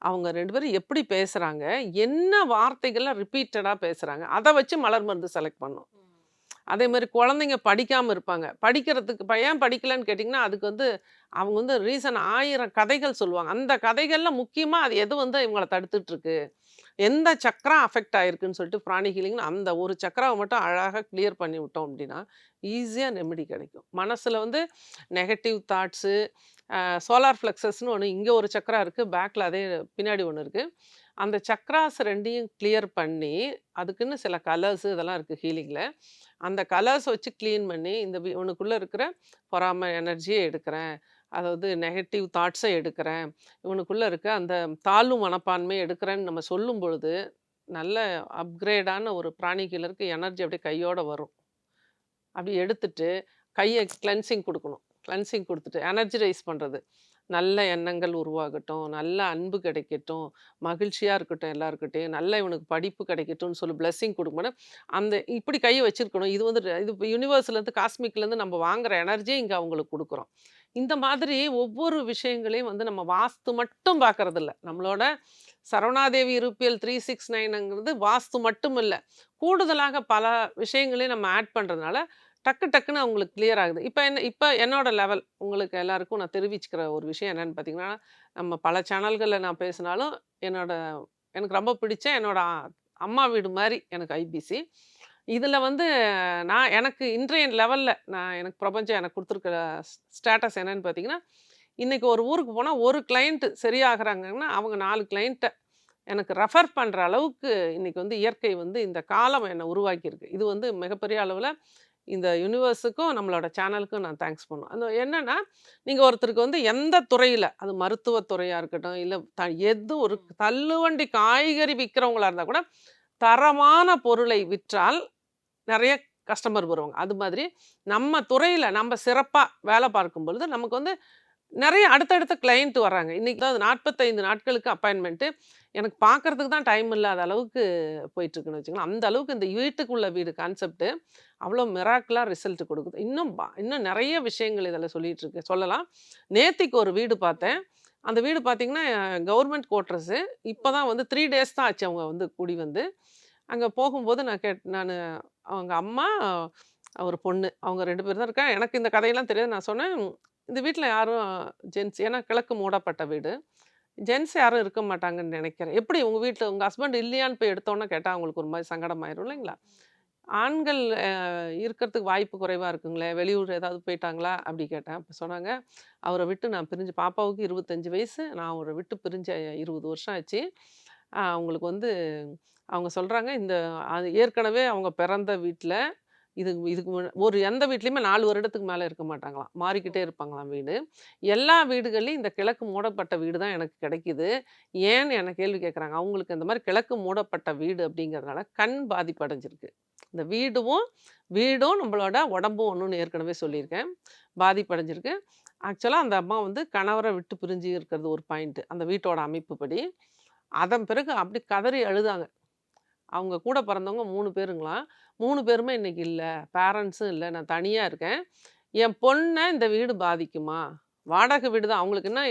அவங்க ரெண்டு பேரும் எப்படி பேசுகிறாங்க என்ன வார்த்தைகள்லாம் ரிப்பீட்டடாக பேசுகிறாங்க அதை வச்சு மலர் மருந்து செலக்ட் பண்ணும். அதே மாதிரி குழந்தைங்க படிக்காமல் இருப்பாங்க. படிக்கிறதுக்கு ஏன் படிக்கலைன்னு கேட்டிங்கன்னா அதுக்கு வந்து அவங்க வந்து ரீசன் ஆயிரம் கதைகள் சொல்லுவாங்க. அந்த கதைகளில் முக்கியமாக அது எது வந்து இவங்களை தடுத்துட்டு இருக்கு? எந்த சக்கரம் அஃபெக்ட் ஆயிருக்குன்னு சொல்லிட்டு பிராணி ஹீலிங்னு அந்த ஒரு சக்கராவை மட்டும் அழகாக கிளியர் பண்ணி விட்டோம் அப்படின்னா ஈஸியாக ரெமெடி கிடைக்கும். மனசில் வந்து நெகட்டிவ் தாட்ஸு சோலார் ஃப்ளெக்ஸஸ்னு ஒன்று இங்கே ஒரு சக்கரா இருக்குது பேக்கில் அதே பின்னாடி ஒன்று இருக்குது அந்த சக்ராஸ் ரெண்டையும் கிளியர் பண்ணி அதுக்குன்னு சில கலர்ஸ் இதெல்லாம் இருக்குது ஹீலிங்கில் அந்த கலர்ஸ் வச்சு க்ளீன் பண்ணி இந்த உனக்குள்ளே இருக்கிற பொறாமை எனர்ஜியை எடுக்கிறேன். அதாவது நெகட்டிவ் தாட்ஸை எடுக்கிறேன். இவனுக்குள்ளே இருக்க அந்த தாழ்வு மனப்பான்மையை எடுக்கிறேன்னு நம்ம சொல்லும் பொழுது நல்ல அப்கிரேடான ஒரு பிராணிகளுக்கு எனர்ஜி அப்படியே கையோடு வரும். அப்படி எடுத்துட்டு கையை கிளென்சிங் கொடுக்கணும். கிளென்சிங் கொடுத்துட்டு எனர்ஜிரைஸ் பண்ணுறது நல்ல எண்ணங்கள் உருவாகட்டும் நல்ல அன்பு கிடைக்கட்டும் மகிழ்ச்சியாக இருக்கட்டும் எல்லாருக்கிட்டையும் நல்ல இவனுக்கு படிப்பு கிடைக்கட்டும்னு சொல்லி பிளெஸ்ஸிங் கொடுக்கணும் அந்த இப்படி கையை வச்சுருக்கணும். இது வந்து இது யூனிவர்ஸ்லேருந்து காஸ்மிக்லேருந்து நம்ம வாங்குற எனர்ஜியை இங்கே அவங்களுக்கு கொடுக்குறோம். இந்த மாதிரி ஒவ்வொரு விஷயங்களையும் வந்து நம்ம வாஸ்து மட்டும் பார்க்கறதில்ல நம்மளோட சரவணாதேவி இருப்பியல் த்ரீ சிக்ஸ் நைனுங்கிறது வாஸ்து மட்டும் இல்லை. கூடுதலாக பல விஷயங்களையும் நம்ம ஆட் பண்ணுறதுனால டக்கு டக்குன்னு அவங்களுக்கு கிளியர் ஆகுது. இப்போ என்ன இப்போ என்னோட லெவல் உங்களுக்கு எல்லாருக்கும் நான் தெரிவிச்சுக்கிற ஒரு விஷயம் என்னென்னு பார்த்தீங்கன்னா நம்ம பல சேனல்களில் நான் பேசினாலும் என்னோட எனக்கு ரொம்ப பிடிச்ச என்னோட அம்மா வீடு மாதிரி எனக்கு ஐபிசி இதில் வந்து நான் எனக்கு இன்றைய லெவலில் நான் எனக்கு பிரபஞ்சம் எனக்கு கொடுத்துருக்கிற ஸ்டேட்டஸ் என்னன்னு பார்த்தீங்கன்னா இன்றைக்கி ஒரு ஊருக்கு போனால் ஒரு கிளைண்ட் சரியாகிறாங்கன்னா அவங்க நாலு கிளைண்ட்டை எனக்கு ரெஃபர் பண்ணுற அளவுக்கு இன்றைக்கி வந்து இயற்கை வந்து இந்த காலம் என்னை உருவாக்கியிருக்கு. இது வந்து மிகப்பெரிய அளவில் இந்த யூனிவர்ஸுக்கும் நம்மளோட சேனலுக்கும் நான் தேங்க்ஸ் பண்ணுவேன். அந்த என்னென்னா நீங்கள் ஒருத்தருக்கு வந்து எந்த துறையில் அது மருத்துவத்துறையாக இருக்கட்டும் இல்லை த எது ஒரு தள்ளுவண்டி காய்கறி விற்கிறவங்களா இருந்தால் கூட தரமான பொருளை விற்றால் நிறைய கஸ்டமர் வருவாங்க. அது மாதிரி நம்ம துறையில் நம்ம சிறப்பாக வேலை பார்க்கும் பொழுது நமக்கு வந்து நிறைய அடுத்தடுத்த கிளைண்ட் வராங்க இன்றைக்கி தான் நாற்பத்தைந்து நாட்களுக்கு அப்பாயின்மெண்ட்டு எனக்கு பார்க்கறதுக்கு தான் டைம் இல்லாத அளவுக்கு போயிட்டுருக்குன்னு வச்சுக்கலாம் அந்த அளவுக்கு இந்த வீட்டுக்குள்ள வீடு கான்செப்ட் அவ்வளோ மிராக்கலாக ரிசல்ட் கொடுக்குது. இன்னும் பா- இன்னும் நிறைய விஷயங்கள் இதில் சொல்லிகிட்ருக்கு இருக்கு. சொல்லலாம். நேத்திக்கு ஒரு வீடு பார்த்தேன். அந்த வீடு பார்த்திங்கன்னா கவர்மெண்ட் குவார்ட்டர்ஸு இப்போ தான் வந்து த்ரீ டேஸ் தான் ஆச்சு அவங்க வந்து குடி வந்து. அங்கே போகும்போது நான் கேட் நான் அவங்க அம்மா ஒரு பொண்ணு. அவங்க ரெண்டு பேரும் தான் இருக்காங்க. எனக்கு இந்த கதையெல்லாம் தெரியாது. நான் சொன்னேன் இந்த வீட்டில் யாரும் ஜென்ஸ் ஏன்னா கிழக்கு மூடப்பட்ட வீடு. ஜென்ஸ் யாரும் இருக்க மாட்டாங்கன்னு நினைக்கிறேன். எப்படி உங்கள் வீட்டில் உங்கள் ஹஸ்பண்ட் இல்லையான்னு போய் எடுத்தோன்னே கேட்டால் அவங்களுக்கு ஒரு மாதிரி சங்கடமாயிரும் இல்லைங்களா? ஆண்கள் இருக்கிறதுக்கு வாய்ப்பு குறைவாக இருக்குங்களே வெளியூர் ஏதாவது போயிட்டாங்களா? அப்படி கேட்டேன். அப்போ சொன்னாங்க அவரை விட்டு நான் பிரிஞ்சு பாப்பாவுக்கு இருபத்தஞ்சி வயசு நான் அவரை விட்டு பிரிஞ்ச இருபது வருஷம் ஆச்சு. அவங்களுக்கு வந்து அவங்க சொல்கிறாங்க இந்த அது ஏற்கனவே அவங்க பிறந்த வீட்டில் இது இதுக்கு ஒரு எந்த வீட்லேயுமே நாலு வருடத்துக்கு மேலே இருக்க மாட்டாங்களாம். மாறிக்கிட்டே இருப்பாங்களாம் வீடு. எல்லா வீடுகள்லையும் இந்த கிழக்கு மூடப்பட்ட வீடு தான் எனக்கு கிடைக்குது. ஏன்னு எனக்கு கேள்வி கேட்குறாங்க. அவங்களுக்கு இந்த மாதிரி கிழக்கு மூடப்பட்ட வீடு அப்படிங்கிறதுனால கண் பாதிப்பு அடைஞ்சிருக்கு இந்த வீடும் வீடும் நம்மளோட உடம்பும் ஒன்றுன்னு ஏற்கனவே சொல்லியிருக்கேன். பாதிப்படைஞ்சிருக்கு. ஆக்சுவலாக அந்த அம்மா வந்து கணவரை விட்டு பிரிஞ்சு இருக்கிறது ஒரு பாயிண்ட்டு அந்த வீட்டோட அமைப்புப்படி. அதன் பிறகு அப்படி கதறி அழுதாங்க அவங்க கூட பிறந்தவங்க மூணு பேருங்களாம் மூணு பேருமே இன்றைக்கி இல்லை. பேரண்ட்ஸும் இல்லை. நான் தனியாக இருக்கேன். என் பொண்ணை இந்த வீடு பாதிக்குமா? வாடகை வீடு தான். அவங்களுக்கு என்ன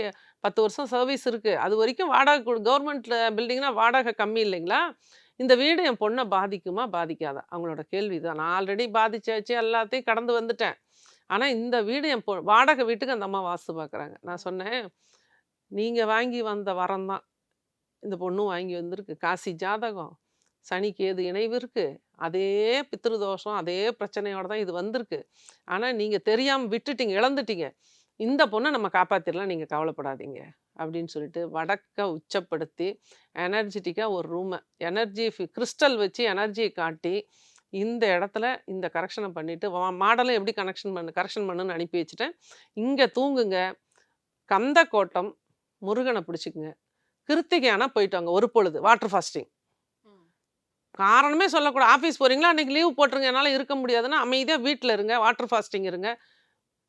பத்து வருஷம் சர்வீஸ் இருக்குது அது வரைக்கும் வாடகை கவர்மெண்ட்டில் பில்டிங்னா வாடகை கம்மி இல்லைங்களா? இந்த வீடு என் பொண்ணை பாதிக்குமா? பாதிக்காதா? அவங்களோட கேள்வி தான். நான் ஆல்ரெடி பாதிச்சாச்சு எல்லாத்தையும் கடந்து வந்துட்டேன். ஆனால் இந்த வீடு என் பொ வாடகை வீட்டுக்கு அந்த அம்மா வாசு பார்க்குறாங்க நான் சொன்னேன் நீங்கள் வாங்கி வந்த வரம் தான். இந்த பொண்ணும் வாங்கி வந்திருக்கு. காசி ஜாதகம். சனிக்கு ஏது இணைவு இருக்குது அதே பித்திருதோஷம் அதே பிரச்சனையோட தான் இது வந்திருக்கு. ஆனால் நீங்கள் தெரியாமல் விட்டுட்டீங்க இழந்துட்டீங்க. இந்த பொண்ணை நம்ம காப்பாற்றிடலாம் நீங்கள் கவலைப்படாதீங்க அப்படின்னு சொல்லிட்டு வடக்க உச்சப்படுத்தி எனர்ஜெட்டிக்காக ஒரு ரூமை எனர்ஜி கிறிஸ்டல் வச்சு எனர்ஜியை காட்டி இந்த இடத்துல இந்த கரெக்ஷனை பண்ணிவிட்டு மாடலை எப்படி கனெக்ஷன் பண்ணு கரெக்ஷன் பண்ணுன்னு அனுப்பி வச்சுட்டேன். இங்கே தூங்குங்க. கந்தக்கோட்டம் முருகனை பிடிச்சிக்குங்க. கிருத்திகையானா போயிட்டு வாங்க ஒரு பொழுது வாட்டர் ஃபாஸ்டிங் காரணமே சொல்லக்கூடாது ஆஃபீஸ் போறீங்களா? அன்னைக்கு லீவ் போட்டுருங்க என்னால் இருக்க முடியாதுன்னா அமைதியாக வீட்டில் இருங்க வாட்டர் ஃபாஸ்டிங் இருங்க.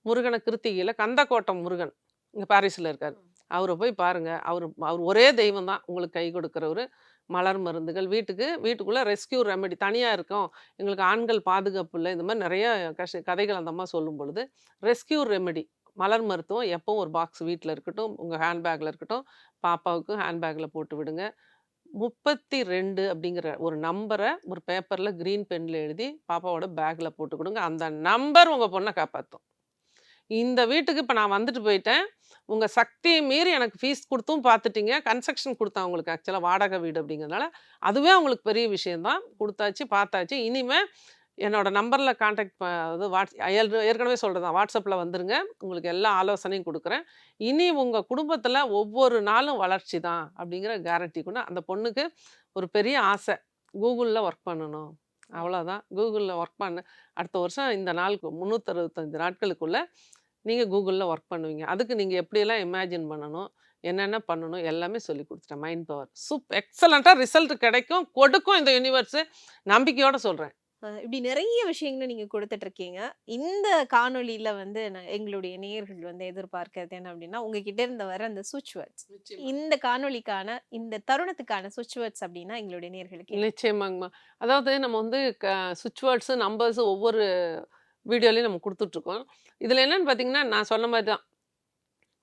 முருகனை கிருத்திகையில் கந்தக்கோட்டம் முருகன் இங்கே பாரிஸில் இருக்கார். அவரை போய் பாருங்க அவர் அவர் ஒரே தெய்வம் தான் உங்களுக்கு கை கொடுக்குறவர். மலர் மருந்துகள் வீட்டுக்கு வீட்டுக்குள்ளே ரெஸ்கியூ ரெமெடி தனியாக இருக்கோம். எங்களுக்கு ஆண்கள் பாதுகாப்பு இல்லை இந்த மாதிரி நிறைய கஷ கதைகள் அந்த அம்மா சொல்லும் பொழுது ரெஸ்கியூ ரெமெடி மலர் மருத்துவம் எப்போவும் ஒரு பாக்ஸ் வீட்டில் இருக்கட்டும் உங்கள் ஹேண்ட்பேக்கில் இருக்கட்டும் பாப்பாவுக்கும் ஹேண்ட்பேக்கில் போட்டு விடுங்க. முப்பத்தி ரெண்டு அப்படிங்கிற ஒரு நம்பரை ஒரு பேப்பரில் க்ரீன் பென்னில் எழுதி பாப்பாவோட பேக்கில் போட்டு கொடுங்க. அந்த நம்பர் உங்கள் பொண்ணை காப்பாற்றும் இந்த வீட்டுக்கு இப்போ நான் வந்துட்டு போயிட்டேன். உங்கள் சக்தியை மீறி எனக்கு ஃபீஸ் கொடுத்தும் பார்த்துட்டீங்க கன்ஸ்ட்ரக்ஷன் கொடுத்தா உங்களுக்கு ஆக்சுவலாக வாடகை வீடு அப்படிங்கிறதுனால அதுவே அவங்களுக்கு பெரிய விஷயம்தான். கொடுத்தாச்சு பார்த்தாச்சு. இனிமே என்னோடய நம்பரில் காண்டாக்ட் அது வாட்ஸ் ஏற்கனவே சொல்கிறேன் வாட்ஸ்அப்பில் வந்துருங்க. உங்களுக்கு எல்லா ஆலோசனையும் கொடுக்குறேன். இனி உங்கள் குடும்பத்தில் ஒவ்வொரு நாளும் வளர்ச்சி தான் அப்படிங்கிற கேரண்டி கொண்டு அந்த பொண்ணுக்கு ஒரு பெரிய ஆசை. கூகுளில் ஒர்க் பண்ணணும். அவ்வளோதான் கூகுளில் ஒர்க் பண்ண அடுத்த வருஷம் இந்த நாளுக்கு முந்நூற்றறுபத்தஞ்சு நாட்களுக்குள்ளே நீங்கள் கூகுளில் ஒர்க் பண்ணுவீங்க. அதுக்கு நீங்கள் எப்படியெல்லாம் இமேஜின் பண்ணணும்? என்னென்ன பண்ணணும்? எல்லாமே சொல்லி கொடுத்துட்டேன். மைண்ட் பவர் சூப் எக்ஸலண்ட்டாக ரிசல்ட் கிடைக்கும் கொடுக்கும் இந்த யூனிவர்ஸு நம்பிக்கையோடு சொல்கிறேன் இப்படி நிறைய விஷயங்களை நீங்க கொடுத்துட்டு இருக்கீங்க இந்த காணொளியில வந்து எங்களுடைய நேயர்கள் வந்து எதிர்பார்க்கறது என்ன அப்படின்னா உங்ககிட்ட இருந்து வர அந்த சுவிட்ச் வேர்ட்ஸ். இந்த காணொளிக்கான இந்த தருணத்துக்கான சுவிட்ச் வேர்ட்ஸ் அப்படின்னா எங்களுடைய நேயர்களுக்கு என்ன? நிச்சயமாங்கம்மா. அதாவது நம்ம வந்து சுவிட்ச் வேர்ட்ஸு நம்பர்ஸு ஒவ்வொரு வீடியோலையும் நம்ம கொடுத்துட்ருக்கோம். இதில் என்னன்னு பார்த்தீங்கன்னா நான் சொன்ன மாதிரி தான்.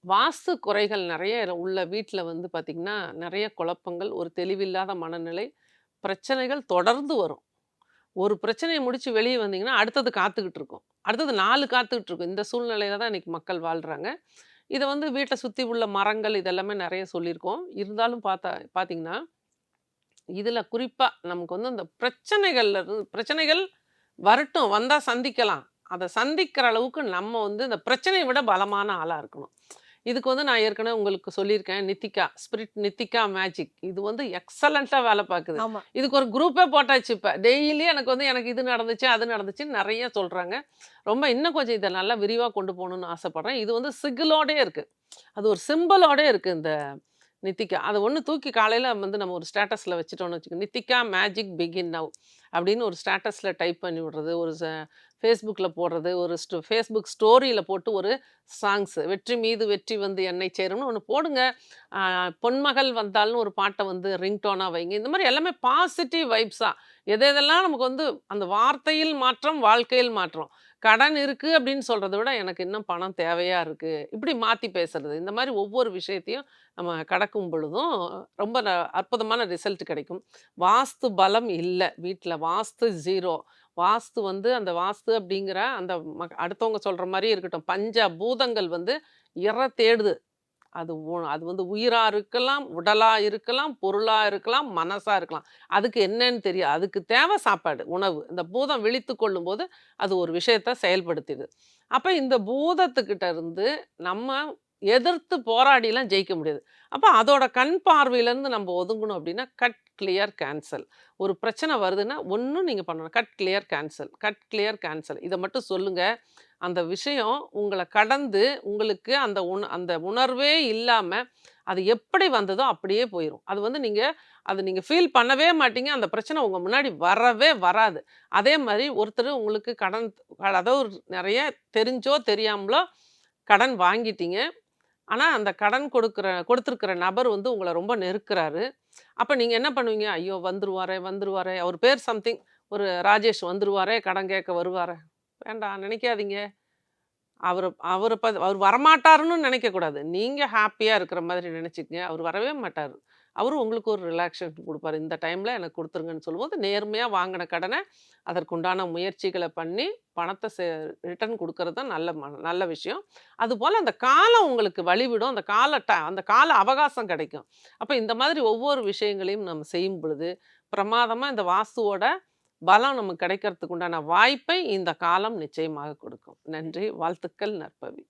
வாஸ்து குறைகள் நிறைய உள்ள வீட்டில் வந்து பார்த்திங்கன்னா நிறைய குழப்பங்கள் ஒரு தெளிவில்லாத மனநிலை பிரச்சனைகள் தொடர்ந்து வரும். ஒரு பிரச்சனையை முடித்து வெளியே வந்தீங்கன்னா அடுத்தது காத்துக்கிட்டு இருக்கும். அடுத்தது நாலு காத்துக்கிட்டு இருக்கும். இந்த சூழ்நிலையில தான் இன்னைக்கு மக்கள் வாழ்கிறாங்க இதை வந்து வீட்டை சுற்றி உள்ள மரங்கள் இதெல்லாமே நிறைய சொல்லியிருக்கோம். இருந்தாலும் பார்த்தா பார்த்தீங்கன்னா இதில் குறிப்பாக நமக்கு வந்து அந்த பிரச்சனைகள்ல இருந்து பிரச்சனைகள் வரட்டும் வந்தால் சந்திக்கலாம். அதை சந்திக்கிற அளவுக்கு நம்ம வந்து இந்த பிரச்சனையை விட பலமான ஆளாக இருக்கணும். இதுக்கு வந்து நான் ஏற்கனவே உங்களுக்கு சொல்லியிருக்கேன் நித்திகா ஸ்பிரிட் நித்திகா மேஜிக் இது வந்து எக்ஸலண்ட்டாக வேலை பார்க்குது. இதுக்கு ஒரு குரூப்பே போட்டாச்சு இப்போ. டெய்லி எனக்கு வந்து எனக்கு இது நடந்துச்சு அது நடந்துச்சுன்னு நிறைய சொல்கிறாங்க ரொம்ப இன்னும் கொஞ்சம் இதை நல்லா விரிவாக கொண்டு போகணுன்னு ஆசைப்பட்றேன். இது வந்து சிகிலோடே இருக்குது அது ஒரு சிம்பிளோடே இருக்குது இந்த நித்திகா. அது ஒன்று தூக்கி காலையில் வந்து நம்ம ஒரு ஸ்டேட்டஸில் வச்சுட்டோம்னு வச்சுக்கோங்க நித்திகா மேஜிக் பிகின் நவ் அப்படின்னு ஒரு ஸ்டேட்டஸில் டைப் பண்ணி விடுறது ஒரு ஃபேஸ்புக்கில் போடுறது ஒரு ஸ்டோ ஃபேஸ்புக் ஸ்டோரியில் போட்டு ஒரு சாங்ஸு வெற்றி மீது வெற்றி வந்து என்னை சேரும்னு ஒன்று போடுங்க. பொன்மகள் வந்தாலும் ஒரு பாட்டை வந்து ரிங்டோனாக வைங்க. இந்த மாதிரி எல்லாமே பாசிட்டிவ் வைப்ஸாக எது எதெல்லாம் நமக்கு வந்து அந்த வார்த்தையில் மாற்றம் வாழ்க்கையில் மாற்றம். கடன் இருக்குது அப்படின்னு சொல்கிறத விட எனக்கு இன்னும் பணம் தேவையாக இருக்குது இப்படி மாற்றி பேசுறது. இந்த மாதிரி ஒவ்வொரு விஷயத்தையும் நம்ம கடக்கும் பொழுதும் ரொம்ப ந- அற்புதமான ரிசல்ட் கிடைக்கும். வாஸ்து பலம் இல்லை. வீட்டில் வாஸ்து ஜீரோ வாஸ்து வந்து அந்த வாஸ்து அப்படிங்கிற அந்த ம- அடுத்தவங்க சொல்கிற மாதிரி இருக்கட்டும். பஞ்ச பூதங்கள் வந்து இற தேடுது. அது உ- அது வந்து உயிராக இருக்கலாம் உடலாக இருக்கலாம் பொருளாக இருக்கலாம் மனசாக இருக்கலாம். அதுக்கு என்னன்னு தெரியும் அதுக்கு தேவை சாப்பாடு உணவு. இந்த பூதம் விழித்து கொள்ளும்போது அது ஒரு விஷயத்த செயல்படுத்திடுது. அப்போ இந்த பூதத்துக்கிட்ட இருந்து நம்ம எதிர்த்து போராடிலாம் ஜெயிக்க முடியாது. அப்போ அதோட கண் பார்வையிலேருந்து நம்ம ஒதுங்கணும் அப்படின்னா கட் கிளியர் கேன்சல் ஒரு பிரச்சனை வருதுன்னா ஒன்றும் நீங்கள் பண்ணணும் cut clear cancel cut clear cancel இதை மட்டும் சொல்லுங்கள் அந்த விஷயம் உங்களை கடந்து உங்களுக்கு அந்த உண அந்த உணர்வே இல்லாமல் அது எப்படி வந்ததோ அப்படியே போயிடும் அது வந்து நீங்கள் அது நீங்கள் ஃபீல் பண்ணவே மாட்டீங்க. அந்த பிரச்சனை உங்கள் முன்னாடி வரவே வராது. அதே மாதிரி ஒருத்தர் உங்களுக்கு கடன் அதாவது நிறைய தெரிஞ்சோ தெரியாமலோ கடன் வாங்கிட்டீங்க. ஆனால் அந்த கடன் கொடுக்குற கொடுத்துருக்குற நபர் வந்து உங்களை ரொம்ப நெருக்கிறாரு. அப்போ நீங்கள் என்ன பண்ணுவீங்க? ஐயோ வந்துருவாரே வந்துருவாரே. அவர் பேர் சம்திங் ஒரு ராஜேஷ் வந்துருவாரே கடன் கேட்க வருவாரே. வேண்டாம் நினைக்காதீங்க. அவர் அவரை ப அவர் வரமாட்டாருன்னு நினைக்கக்கூடாது. நீங்கள் ஹாப்பியாக இருக்கிற மாதிரி நினச்சிக்கங்க. அவர் வரவே மாட்டார். அவரும் உங்களுக்கு ஒரு ரிலாக்ஸேஷன் கொடுப்பாரு. இந்த டைமில் எனக்கு கொடுத்துருங்கன்னு சொல்லும்போது நேர்மையாக வாங்கின கடனை அதற்குண்டான முயற்சிகளை பண்ணி பணத்தை சே ரிட்டர்ன் கொடுக்கறது தான் நல்ல நல்ல விஷயம். அதுபோல் அந்த காலம் உங்களுக்கு வழிவிடும். அந்த கால ட அந்த கால அவகாசம் கிடைக்கும். அப்போ இந்த மாதிரி ஒவ்வொரு விஷயங்களையும் நம்ம செய்யும் பொழுது பிரமாதமாக இந்த வாசுவோட பலம் நமக்கு கிடைக்கிறதுக்கு உண்டான வாய்ப்பை இந்த காலம் நிச்சயமாக கொடுக்கும். நன்றி. வாழ்த்துக்கள் நற்பவி.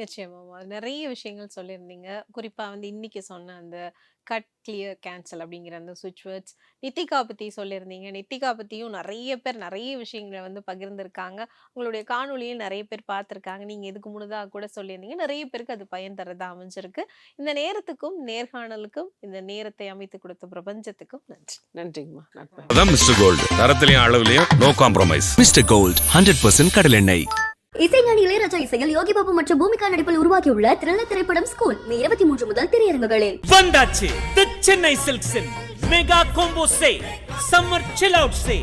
நிச்சயமாமா நிறைய விஷயங்கள் சொல்லியிருந்தீங்க. குறிப்பா வந்து இன்னைக்கு சொன்ன அந்த கட் கிளியர் கேன்சல் அப்படிங்கிற அந்த சுவிட்ச் வேர்ட்ஸ் நித்திகா பத்தி சொல்லியிருந்தீங்க. நித்திகா பத்தியும் நிறைய பேர் நிறைய விஷயங்களை வந்து பகிர்ந்திருக்காங்க. உங்களுடைய காணொளியும் நிறைய பேர் பார்த்துருக்காங்க. நீங்க இதுக்கு முன்னதாக கூட சொல்லியிருந்தீங்க. நிறைய பேருக்கு அது பயன் தரதா அமைஞ்சிருக்கு. இந்த நேரத்துக்கும் நேர்காணலுக்கும் இந்த நேரத்தை அமைத்து கொடுத்த பிரபஞ்சத்துக்கும் நன்றி. நன்றிங்கம்மா. மிஸ்டர் கோல்டு தரத்திலையும் அளவுலையும் no compromise Mister Gold hundred percent கடலெண்ணெய் இசைஞானி இளையராஜா இசையில் யோகி பாபு மற்றும் பூமிகா நடிப்பில் உருவாகியுள்ள த்ரில்லர் திரைப்படம் ஸ்கூல் மே இருபத்தி மூன்று முதல் திரையரங்குகளில். வந்தாச்சு the Chennai சில்க்ஸின். Mega combo say summer chill out say